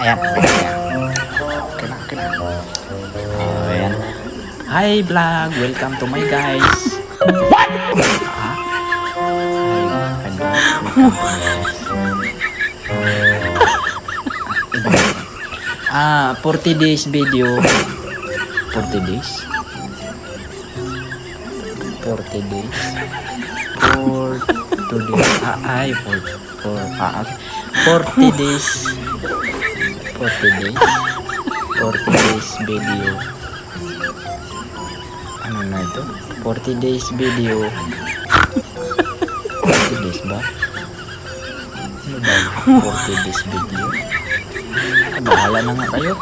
Ayan. Okay na, okay na. Ayan. Hi vlog! Welcome to my guys. What? Ha? Hi. Ah, 40 days video. 40 days? 40 days. For today. Ah, ay, for, for, ah, okay. 40 days. 40 days. 40 days video. Ano na ito? 40 days video. 40 days ba? Ano ba? 40 days video? Ah, bahala na nga kayo.